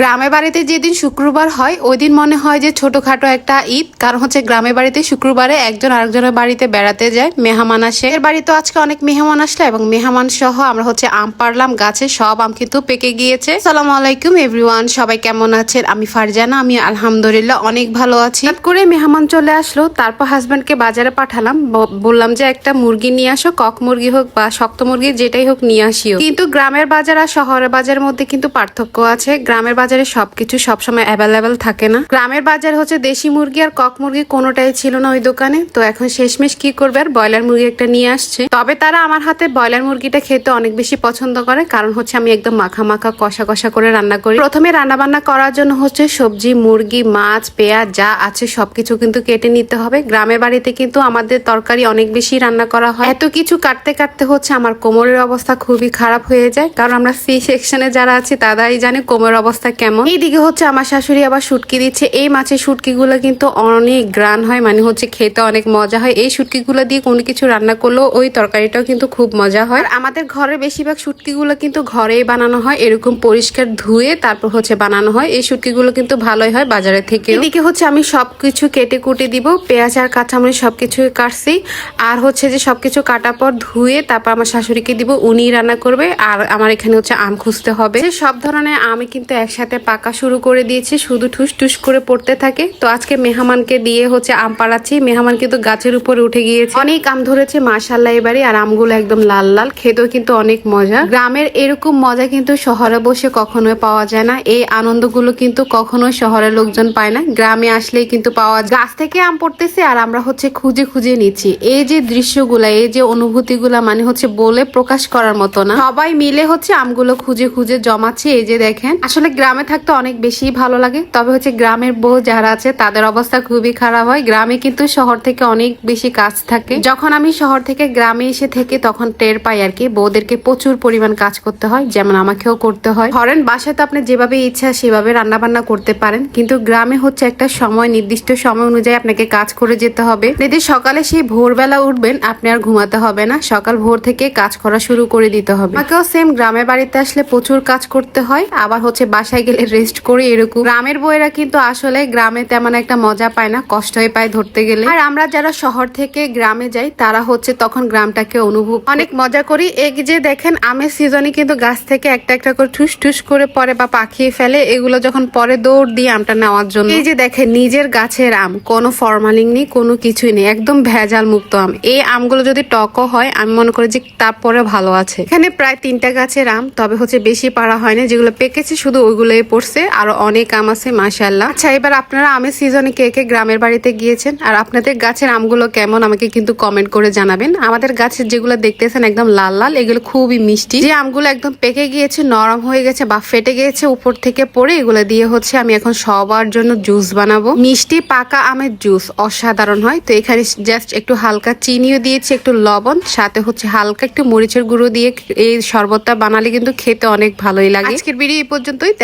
গ্রামের বাড়িতে যেদিন শুক্রবার হয় ওই দিন মনে হয় যে ছোটখাটো একটা ঈদ। কারণ হচ্ছে গ্রামের বাড়িতে শুক্রবারে একজন আরেকজনের বাড়িতে বেড়াতে যায়, মেহমান আসে। এর বাড়িতে আজকে অনেক মেহমান আসলো এবং মেহমান সহ আমরা হচ্ছে আম পারলাম গাছে সব আম কিন্তু পেকে গিয়েছে। সালাম আলাইকুম এভরিওয়ান, সবাই কেমন আছেন? আমি ফারজানা, আমি আলহামদুলিল্লাহ অনেক ভালো আছি। করে মেহমান চলে আসলো, তারপর হাজব্যান্ডকে বাজারে পাঠালাম। বললাম যে একটা মুরগি নিয়ে আসো, কক মুরগি হোক বা শক্ত মুরগি, যেটাই হোক নিয়ে আসিও। কিন্তু গ্রামের বাজার আর শহরের বাজারের মধ্যে কিন্তু পার্থক্য আছে। গ্রামের বাজারে সবকিছু সবসময় অ্যাভেলেবেল থাকে না। গ্রামের বাজার হচ্ছে দেশি মুরগি আর কক মুরগি কোনোটাই ছিল না ওই দোকানে। তো এখন শেষমেশ কি করবে আর ব্রয়লার মুরগি একটা নিয়ে আসছে। তবে তারা আমার হাতে ব্রয়লার মুরগিটা খেতে অনেক বেশি পছন্দ করে, কারণ হচ্ছে আমি একদম মাখা মাখা, কষা কষা করে রান্না করি। প্রথমে রান্না বান্না করার জন্য হচ্ছে সবজি, মুরগি, মাছ, পেঁয়াজ যা আছে সবকিছু কিন্তু কেটে নিতে হবে। গ্রামের বাড়িতে কিন্তু আমাদের তরকারি অনেক বেশি রান্না করা হয়। এত কিছু কাটতে কাটতে হচ্ছে আমার কোমরের অবস্থা খুবই খারাপ হয়ে যায়, কারণ আমরা সি সেকশনে যারা আছি তারাই জানে কোমরের অবস্থা কেমন? এইদিকে হচ্ছে আমার শাশুড়ি আবার শুটকি দিচ্ছে। এই মাছের শুটকিগুলো কিন্তু অনেক গ্রান হয় মানে হচ্ছে খেতে অনেক মজা হয়। এই শুটকিগুলো দিয়ে কোনো কিছু রান্না করলেও ওই তরকারিটাও কিন্তু খুব মজা হয়। আমাদের ঘরে বেশিরভাগ শুটকিগুলো কিন্তু ঘরেই বানানো হয়, এরকম পরিষ্কার ধুয়ে তারপর হচ্ছে বানানো হয়। এই শুটকিগুলো কিন্তু ভালোই হয় বাজারে থেকে। এদিকে হচ্ছে আমি সবকিছু কেটে কুটে দিব, পেঁয়াজ আর কাঁচামরিচ সবকিছু কাটছি। আর হচ্ছে যে সবকিছু কাটার পর ধুয়ে তারপর আমার শাশুড়িকে দিব উনি রান্না করবে। আর আমার এখানে হচ্ছে আম খুঁজতে হবে। সব ধরনের আমি কিন্তু একসাথে পাকা শুরু করে দিয়েছি, শুধু ঠুস ঠুস করে পড়তে থাকে। তো আজকে মেহমানকে দিয়ে হচ্ছে আম পাড়াচ্ছি। মেহমান কিন্তু গাছের উপরে উঠে গিয়েছে। অনেক আম ধরেছে মাশাল্লাহ এবারে, আর আমগুলো একদম লাল লাল, খেতেও কিন্তু অনেক মজা। গ্রামের এরকম মজা কিন্তু শহরে বসে কখনোই পাওয়া যায় না। এই আনন্দগুলো কিন্তু কখনোই শহরের লোকজন পায় না। গ্রামে আসলেই কিন্তু পাওয়া গাছ থেকে আম পড়তেছে, আর আমরা হচ্ছে খুঁজে খুঁজে নিচ্ছি। এই যে দৃশ্যগুলা, এই যে অনুভূতিগুলা মানে হচ্ছে বলে প্রকাশ করার মতো না। সবাই মিলে হচ্ছে আমগুলো খুঁজে খুঁজে জমাচ্ছে। এই যে দেখেন, আসলে গ্রামে থাকতে অনেক বেশি ভালো লাগে। তবে হচ্ছে গ্রামের বউ যারা আছে, তাদের অবস্থা খুবই খারাপ হয়। গ্রামে কিন্তু শহর থেকে অনেক বেশি কাজ থাকে। যখন আমি শহর থেকে গ্রামে এসে থেকে তখন টের পাই আর কি, বউদেরকে প্রচুর পরিমাণ কাজ করতে হয়, যেমন আমাকেও করতে হয়। ধরেন, বাসায় তো আপনি যেভাবে ইচ্ছা সেভাবে রান্না বান্না করতে পারেন, কিন্তু গ্রামে হচ্ছে একটা সময়, নির্দিষ্ট সময় অনুযায়ী আপনাকে কাজ করে যেতে হবে। যদি সকালে সেই ভোরবেলা উঠবেন, আপনি আর ঘুমাতে হবে না। সকাল ভোর থেকে কাজ করা শুরু করে দিতে হবে। আমাকেও সেম গ্রামের বাড়িতে আসলে প্রচুর কাজ করতে হয়। আবার হচ্ছে বাসায় গেলে রেস্ট করে এরকম। গ্রামের বইয়েরা কিন্তু আসলে গ্রামে তেমন একটা মজা পায় না, কষ্টই পায় ধরতে গেলে। আর আমরা যারা শহর থেকে গ্রামে যাই, তারা হচ্ছে তখন গ্রামটাকে অনুভব অনেক মজা করি। এই যে দেখেন, আমের সিজনে কিন্তু গাছ থেকে একটা একটা করে ঠুস ঠুস করে পরে বা পাখিয়ে ফেলে। এগুলো যখন পরে দৌড় দিয়ে আমটা নেওয়ার জন্য। এই যে দেখেন, নিজের গাছের আম, কোনো ফরমালিং নেই, কোনো কিছুই নেই, একদম ভেজাল মুক্ত আম। এই আমগুলো যদি টকও হয়, আমি মনে করি যে তারপরে ভালো আছে। এখানে প্রায় তিনটা গাছের আম, তবে হচ্ছে বেশি পাড়া হয় না, যেগুলো পেকেছে শুধু ওইগুলোই পড়ছে, আর অনেক আম আছে মাশাল্লাহ আচ্ছা এবার আপনারা আমের সিজনে কে কে গ্রামের বাড়িতে গিয়েছেন? আর আপনাদের গাছের আমগুলো কেমন, আমাকে কিন্তু কমেন্ট করে জানাবেন। আমাদের গাছের যেগুলো দেখতেছেন একদম লাল লাল, এগুলো খুবই মিষ্টি। যে আমগুলো একদম পেকে গিয়েছে, নরম হয়ে গেছে বা ফেটে গিয়েছে, উপর থেকে পড়ে, এগুলো দিয়ে হচ্ছে আমি এখন সবার জন্য জুস বানাবো। মিষ্টি পাকা আমের জুস অসাধারণ হয়। তো এখানে জাস্ট একটু হালকা চিনিও দিয়েছি, একটু লবণ, সাথে হচ্ছে হালকা একটু মরিচের গুঁড়ো দিয়ে এই শরবতটা বানালে কিন্তু খেতে অনেক ভালোই লাগে। আজকের ভিডিও এই পর্যন্তই